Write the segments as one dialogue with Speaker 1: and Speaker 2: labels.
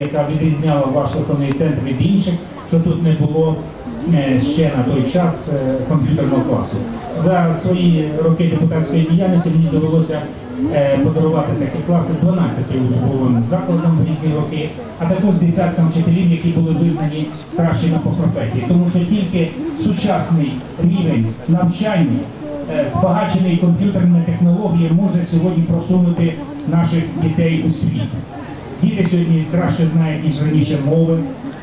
Speaker 1: яка відрізняла ваш виховний центр від інших, що тут не було е, ще на той час е, комп'ютерного класу. За свої роки депутатської діяльності мені довелося е, подарувати такі класи 12 учбовим закладам в різні роки, а також десяткам вчителів, які були визнані кращими по професії. Тому що тільки сучасний рівень навчання збагачений комп'ютерними технологіями може сьогодні просунути наших дітей у світ. Діти сьогодні краще знають, ніж раніше мови,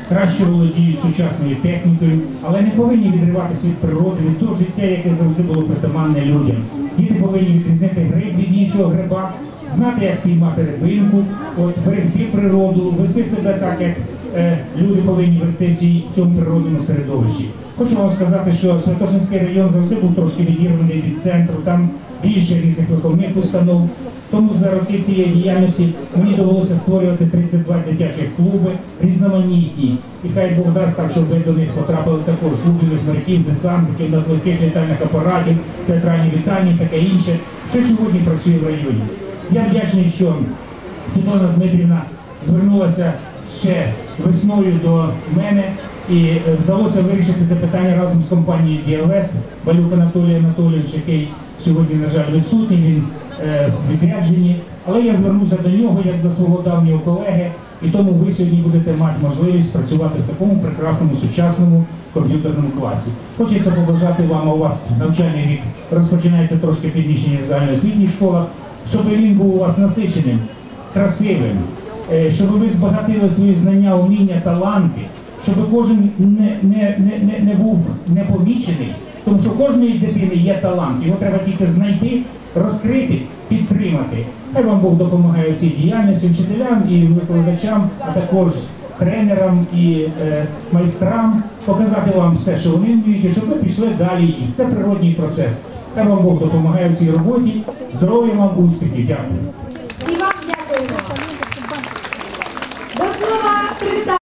Speaker 1: краще володіють сучасною технікою, але не повинні відриватися від природи, від того життя, яке завжди було притаманне людям. Діти повинні відрізнити гриб від іншого гриба, знати, як піймати рибинку, от берегти природу, вести себе так, як е, люди повинні вести в, цьому природному середовищі. Хочу вам сказати, що Святошинський район завжди був трошки відірваний від центру, там більше різних виховних установ. Тому за роки цієї діяльності мені довелося створювати 32 дитячих клуби, різноманітні. І хай Бог дасть так, щоб ви до них потрапили також клубів моряків, десантників, надлегких літальних апаратів, театральні вітальні, таке інше, що сьогодні працює в районі. Я вдячний, що Світлана Дмитрівна звернулася ще весною до мене і е, вдалося вирішити це питання разом з компанією Діавест Балюк Анатолій Анатолійович, який сьогодні, на жаль, відсутній, він відрядженні. Але я звернувся до нього як до свого давнього колеги, і тому ви сьогодні будете мати можливість працювати в такому прекрасному сучасному комп'ютерному класі. Хочеться побажати вам, у вас навчальний рік розпочинається трошки пізніше, ніж загальноосвітній школах, щоб він був у вас насиченим, красивим, е, щоб ви збагатили свої знання, уміння, таланти, щоб кожен не, не, не, не, був непомічений, тому що кожної дитини є талант, його треба тільки знайти, розкрити, підтримати. Хай вам Бог допомагає у цій діяльності вчителям і викладачам, а також тренерам і е, майстрам, показати вам все, що вони вміють, і щоб ви пішли далі їх. Це природній процес. Хай вам Бог допомагає в цій роботі. Здоров'я вам, успіхів. Дякую.